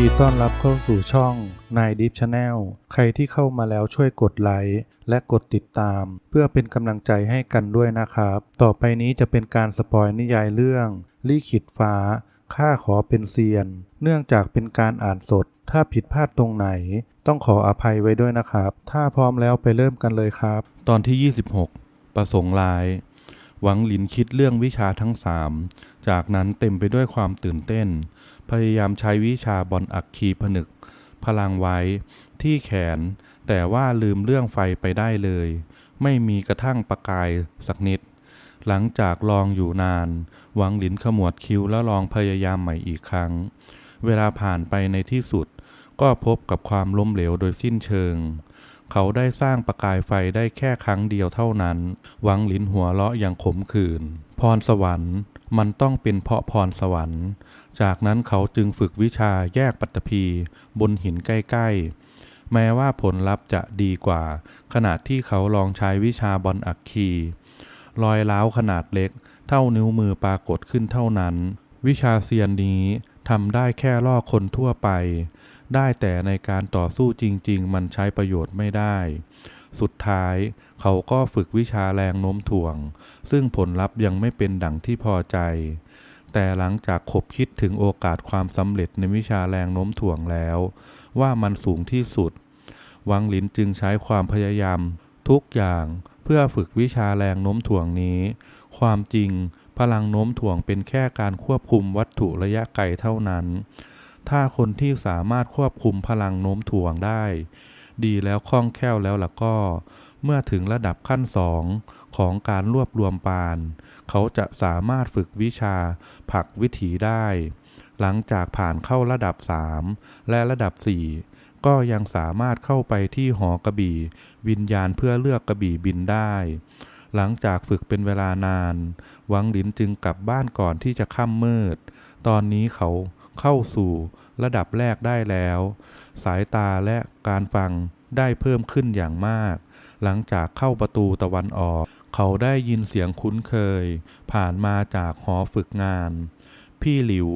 ดีต้อนรับเข้าสู่ช่องนายดิฟชาแนลใครที่เข้ามาแล้วช่วยกดไลค์และกดติดตาม เพื่อเป็นกำลังใจให้กันด้วยนะครับ ต่อไปนี้จะเป็นการสปอยนิยายเรื่องลี่ขิตฟ้าข้าขอเป็นเซียน เนื่องจากเป็นการอ่านสด ถ้าผิดพลาดตรงไหน ต้องขออภัยไว้ด้วยนะครับ ถ้าพร้อมแล้วไปเริ่มกันเลยครับ ตอนที่ 26 ประสงค์ร้าย หวังหลินคิดเรื่องวิชาทั้งสามจากนั้นเต็มไปด้วยความตื่นเต้น พยายามใช้วิชาบอลอักคีผนึก พลังไว้ที่แขน แต่ว่าลืมเรื่องไฟไปได้เลย ไม่มีกระทั่งประกายสักนิด หลังจากลองอยู่นาน หวังหลินขมวดคิ้วแล้วลองพยายามใหม่อีกครั้ง เวลาผ่านไปในที่สุด ก็พบกับความล้มเหลวโดยสิ้นเชิง เขาได้สร้างประกายไฟได้แค่ครั้งเดียวเท่านั้น หวังหลินหัวเราะอย่างขมขื่น พรสวรรค์ มันต้องเป็นเพราะพรสวรรค์ จากนั้นเขาจึงฝึกวิชาแยกปัตตภีบนหินใกล้ๆ แม้ว่าผลลัพธ์จะดีกว่าขณะที่เขาลองใช้วิชาบอลอักคีรอยร้าวขนาดเล็ก เท่านิ้วมือปรากฏขึ้นเท่านั้น วิชาเซียนนี้ทำได้แค่ล่อคนทั่วไป ได้แต่ในการต่อสู้จริง ๆ มันใช้ประโยชน์ไม่ได้ สุดท้าย เขาก็ฝึกวิชาแรงโน้มถ่วง ซึ่งผลลัพธ์ยังไม่เป็นดั่งที่พอใจ แต่หลังจากคบคิดถึงโอกาสความสำเร็จในวิชาแรงโน้มถ่วงแล้ว ว่ามันสูงที่สุด วังหลินจึงใช้ความพยายาม ทุกอย่างเพื่อฝึกวิชาแรงโน้มถ่วงนี้ ความจริง พลังโน้มถ่วงเป็นแค่การควบคุมวัตถุระยะไกลเท่านั้น ถ้าคนที่สามารถควบคุมพลังโน้มถ่วงได้ ดีแล้วคล่องแคล่วแล้วล่ะก็ เมื่อถึงระดับขั้นสองของการรวบรวมปาน เขาจะสามารถฝึกวิชาผักวิถีได้ หลังจากผ่านเข้าระดับ 3 และระดับ 4 ก็ยังสามารถเข้าไปที่หอกระบี่ วิญญาณเพื่อเลือกกระบี่บินได้ หลังจากฝึกเป็นเวลานาน วังหลินจึงกลับบ้านก่อนที่จะค่ำมืด ตอนนี้เขาเข้าสู่ ระดับแรกได้แล้ว สายตาและการฟังได้เพิ่มขึ้นอย่างมาก หลังจากเข้าประตูตะวันออก เขาได้ยินเสียงคุ้นเคย ผ่านมาจากหอฝึกงาน พี่หลิว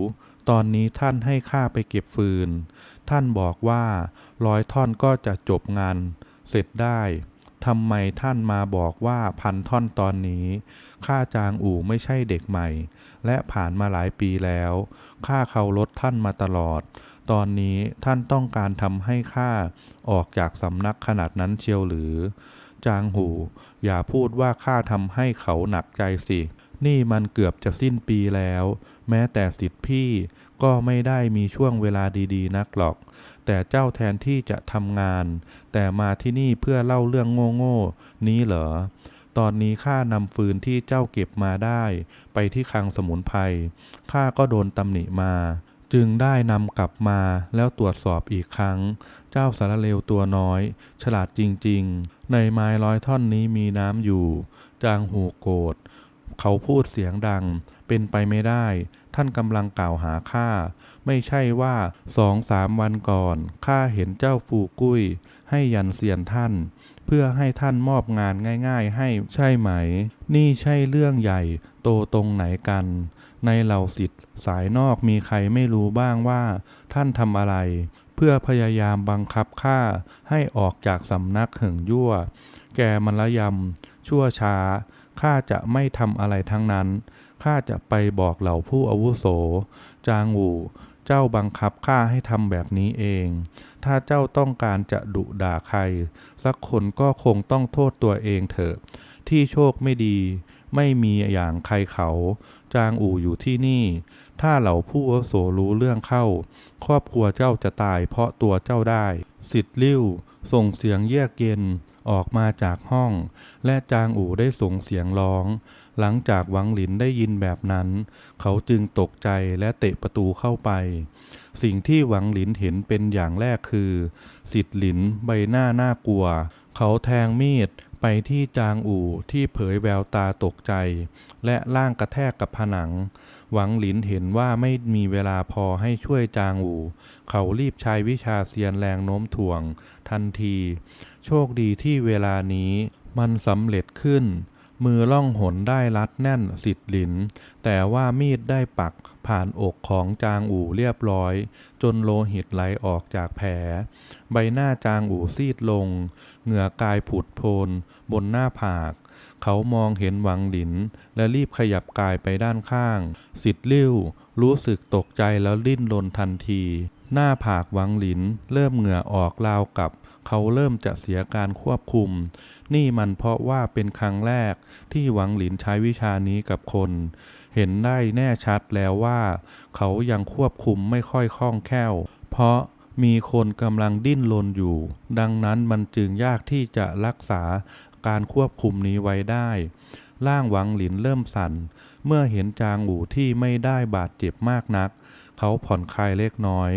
ตอนนี้ท่านให้ข้าไปเก็บฟืน ท่านบอกว่าร้อยท่อนก็จะจบงาน เสร็จได้ ทำไมท่านมาบอกว่าพันท่อนตอนนี้ ข้าจางอู่ไม่ใช่เด็กใหม่ และผ่านมาหลายปีแล้ว ข้าเคารพท่านมาตลอด ตอนนี้ท่านต้องการทำให้ข้าออกจากสำนักขนาดนั้นเชียวหรือ จางหู อย่าพูดว่าข้าทำให้เขาหนักใจสิ นี่มันเกือบจะสิ้นปีแล้ว แม้แต่สิทธิพี่ก็ไม่ได้มีช่วงเวลาดีๆ นักหรอก แต่เจ้าแทนที่จะทำงาน แต่มาที่นี่เพื่อเล่าเรื่องโง่ๆนี้เหรอ ตอนนี้ข้านำฟืนที่เจ้าเก็บมาได้ ไปที่คลังสมุนไพรข้าก็โดนตำหนิมา จึงได้นำกลับมาแล้วตรวจสอบอีกครั้ง เจ้าสารเลวตัวน้อย ฉลาดจริงๆ ในไม้ร้อยท่อนนี้มีน้ำอยู่ จางหูโกรธ เขาพูดเสียงดัง เป็นไปไม่ได้ ท่านกำลังกล่าวหาข้า ไม่ใช่ว่าสองสามวันก่อน ข้าเห็นเจ้าฟูกุ้ย ให้ยันเซียนท่าน เพื่อให้ท่านมอบงานง่าย ๆ ให้ใช่ไหม นี่ใช่เรื่องใหญ่ โตตรงไหนกัน ในเหล่าสิทธิ์สายนอกมีใครไม่รู้บ้างว่า ท่านทำอะไร เพื่อพยายามบังคับข้าให้ออกจากสำนักเหิงยั่ว แกมันละยำชั่วช้า ข้าจะไม่ทำอะไรทั้งนั้น ข้าจะไปบอกเหล่าผู้อาวุโส จางหูเจ้าบังคับข้าให้ทำแบบนี้เอง ถ้าเจ้าต้องการจะดุด่าใคร สักคนก็คงต้องโทษตัวเองเถอะ ที่โชคไม่ดี ไม่มีอย่างใครเขา จางอู่อยู่ที่นี่ ถ้าเหล่าผู้อาวุโสรู้เรื่องเข้า ครอบครัวเจ้าจะตายเพราะตัวเจ้าได้ สิทธิ์ลิ้ว ส่งเสียงเยือกเย็น ออกมาจากห้อง และจางอู่ได้ส่งเสียงร้อง หลังจากหวังหลินได้ยินแบบนั้น เขาจึงตกใจและเตะประตูเข้าไป สิ่งที่หวังหลินเห็นเป็นอย่างแรกคือสิทธิ์หลินใบหน้าน่ากลัว เขาแทงมีดไปที่จางอู่ที่เผยแววตาตกใจ และล่างกระแทกกับผนัง หวังหลินเห็นว่าไม่มีเวลาพอให้ช่วยจางอู่ เขารีบใช้วิชาเซียนแรงโน้มถ่วง ทันที โชคดีที่เวลานี้มันสำเร็จขึ้น มือล่องหนได้รัดแน่นสิทธิ์หลิน แต่ว่ามีดได้ปักผ่านอกของจางอู่เรียบร้อย จนโลหิตไหลออกจากแผล ใบหน้าจางอู่ซีดลง เหงื่อกายผุดโพนบนหน้าผาก เขามองเห็นหวังหลิน และรีบขยับกายไปด้านข้าง สิทธิ์ลิ้ว รู้สึกตกใจแล้วดิ้นรนทันที หน้าผากหวังหลิน เริ่มเหงื่อออกราวกับ เขาเริ่มจะเสียการควบคุม นี่มันเพราะว่าเป็นครั้งแรกที่หวังหลินใช้วิชานี้กับคน เห็นได้แน่ชัดแล้วว่า เขายังควบคุมไม่ค่อยคล่องแคล่ว เพราะมีคนกำลังดิ้นรนอยู่ ดังนั้นมันจึงยากที่จะรักษาการควบคุมนี้ไว้ได้ ร่างหวังหลินเริ่มสั่น เมื่อเห็นจางหูที่ไม่ได้บาดเจ็บมากนัก เขาผ่อนคลายเล็กน้อย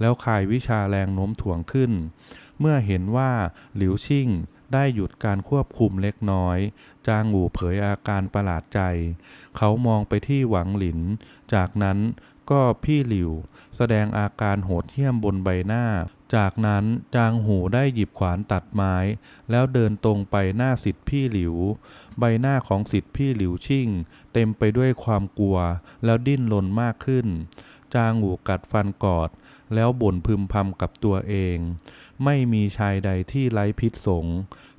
แล้วคลายวิชาแรงโน้มถ่วงขึ้น เมื่อเห็นว่าหลิวชิ่งได้หยุดการควบคุมเล็กน้อย จางหูเผยอาการประหลาดใจ เขามองไปที่หวังหลิน จากนั้นก็พี่หลิว แสดงอาการโหดเหี้ยมบนใบหน้า จากนั้นจางหูได้หยิบขวานตัดไม้ แล้วเดินตรงไปหน้าสิทธิพี่หลิว ใบหน้าของสิทธิพี่หลิวชิ่ง เต็มไปด้วยความกลัว แล้วดิ้นรนมากขึ้น จางหูกัดฟันกอด แล้วบ่นพึมพำกับตัวเอง ไม่มีชายใดที่ไร้พิษสง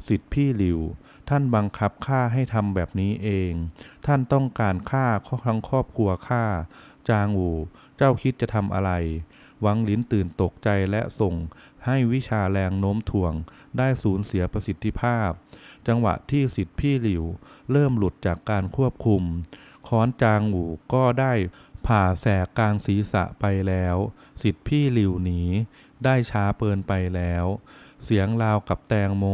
สิทธิพี่หลิว ท่านบังคับข้าให้ทำแบบนี้เอง ท่านต้องการฆ่าทั้งครอบครัวข้าจางหูเจ้าคิดจะทำอะไรหวังลิ้นตื่นตกใจและส่งให้วิชาแรงโน้มถ่วง ได้สูญเสียประสิทธิภาพ จังหวะที่สิทธิพี่หลิว เริ่มหลุดจากการควบคุม ค้อนจางหูก็ได้ ผ่าแสกกลางศีรษะไปแล้ว สิทธิพี่หลิวหนี ได้ช้าเปินไปแล้ว เสียงราวกับแตงโม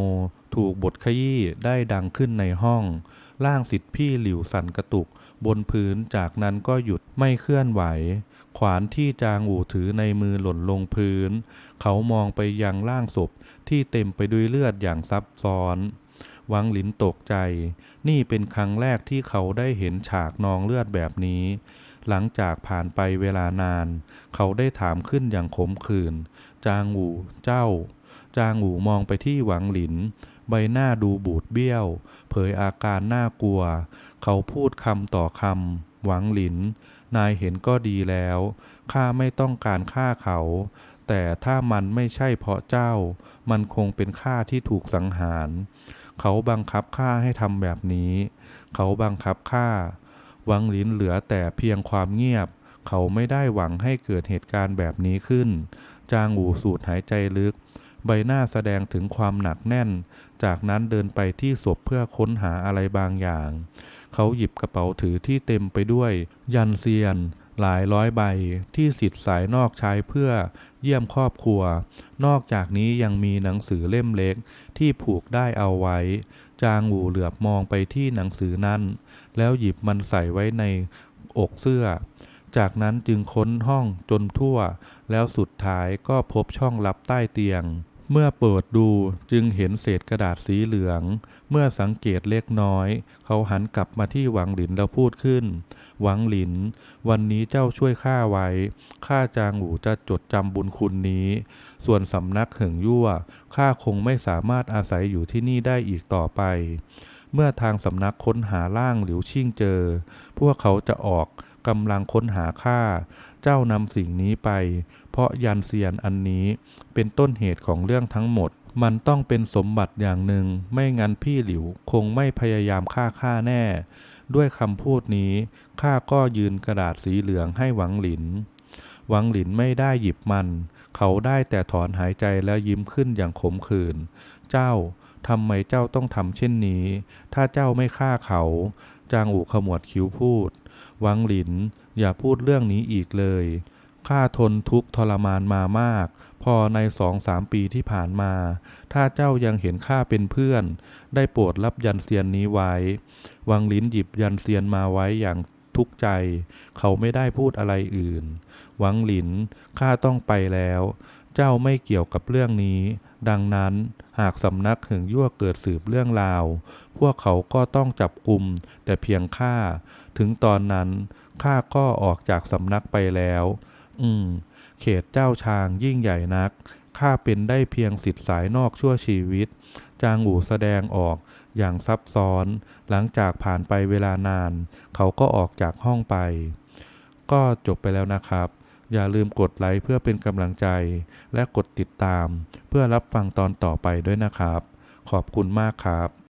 ถูกบทขยี้ได้ดังขึ้นในห้อง ร่างสิทธิพี่หลิวสั่นกระตุก บนพื้นจากนั้นก็หยุดไม่เคลื่อนไหว ขวานที่จางอู่ถือในมือหล่นลงพื้น เขามองไปยังร่างศพที่เต็มไปด้วยเลือดอย่างซับซ้อนวังหลินตกใจ นี่เป็นครั้งแรกที่เขาได้เห็นฉากนองเลือดแบบนี้ หลังจากผ่านไปเวลานาน เขาได้ถามขึ้นอย่างขมขื่น จางหูเจ้า จางหูมองไปที่หวังหลิน ใบหน้าดูบูดเบี้ยว เผยอาการน่ากลัว เขาพูดคำต่อคำ หวังหลิน นายเห็นก็ดีแล้ว ข้าไม่ต้องการฆ่าเขา แต่ถ้ามันไม่ใช่เพราะเจ้า มันคงเป็นข้าที่ถูกสังหาร เขาบังคับข้าให้ทำแบบนี้ เขาบังคับข้า หวังหลินเหลือแต่เพียงความเงียบ เขาไม่ได้หวังให้เกิดเหตุการณ์แบบนี้ขึ้น จางหูสูดหายใจลึก ใบหน้าแสดงถึงความหนักแน่น จากนั้นเดินไปที่ศพเพื่อค้นหาอะไรบางอย่าง เขาหยิบกระเป๋าถือที่เต็มไปด้วย ยันเซียน หลายร้อยใบที่สิทธิ์สายนอกใช้เพื่อเยี่ยมครอบครัว นอกจากนี้ยังมีหนังสือเล่มเล็กที่ผูกได้เอาไว้ จางหูเหลือบมองไปที่หนังสือนั้น แล้วหยิบมันใส่ไว้ในอกเสื้อ จากนั้นจึงค้นห้องจนทั่ว แล้วสุดท้ายก็พบช่องลับใต้เตียง เมื่อเปิดดูจึงเห็นเศษกระดาษสีเหลือง เมื่อสังเกตเล็กน้อย เขาหันกลับมาที่หวังหลินแล้วพูดขึ้น หวังหลิน วันนี้เจ้าช่วยข้าไว้ ข้าจางหูจะจดจำบุญคุณนี้ ส่วนสำนักเหิงยั่ว ข้าคงไม่สามารถอาศัยอยู่ที่นี่ได้อีกต่อไป เมื่อทางสำนักค้นหาร่างหลิวชิ่งเจอ พวกเขาจะออกกำลังค้นหาข้า เจ้านำสิ่งนี้ไป เพราะยันเซียนอันนี้เป็นต้นเหตุของเรื่องทั้งหมด มันต้องเป็นสมบัติอย่างหนึ่ง ไม่งั้นพี่หลิวคงไม่พยายามฆ่าข้าแน่ ด้วยคำพูดนี้ข้าก็ยืนกระดาษสีเหลืองให้หวังหลิน หวังหลินไม่ได้หยิบมัน เขาได้แต่ถอนหายใจแล้วยิ้มขึ้นอย่างขมขื่น เจ้าทำไมเจ้าต้องทำเช่นนี้ ถ้าเจ้าไม่ฆ่าเขา จางอูขมวดคิ้วพูด วังหลิน อย่าพูดเรื่องนี้อีกเลย ข้าทนทุกข์ทรมานมามาก พอในสองสามปีที่ผ่านมา ถ้าเจ้ายังเห็นข้าเป็นเพื่อน ได้โปรดรับยันเซียนนี้ไว้ วังลิ้นหยิบยันเซียนมาไว้อย่างทุกข์ใจ เขาไม่ได้พูดอะไรอื่น วังหลินข้าต้องไปแล้ว เจ้าไม่เกี่ยวกับเรื่องนี้ ดังนั้นหากสำนักหึงยั่วเกิดสืบเรื่องราว พวกเขาก็ต้องจับกลุ่มแต่เพียงข้า ถึงตอนนั้นข้าก็ออกจากสำนักไปแล้ว อืม เขตเจ้าชางยิ่งใหญ่นัก ข้าเป็นได้เพียงสิทธิ์สายนอกชั่วชีวิต จางอู่แสดงออกอย่างซับซ้อน หลังจากผ่านไปเวลานาน เขาก็ออกจากห้องไป ก็จบไปแล้วนะครับ อย่าลืมกดไลค์เพื่อเป็นกำลังใจ และกดติดตาม เพื่อรับฟังตอนต่อไปด้วยนะครับ ขอบคุณมากครับ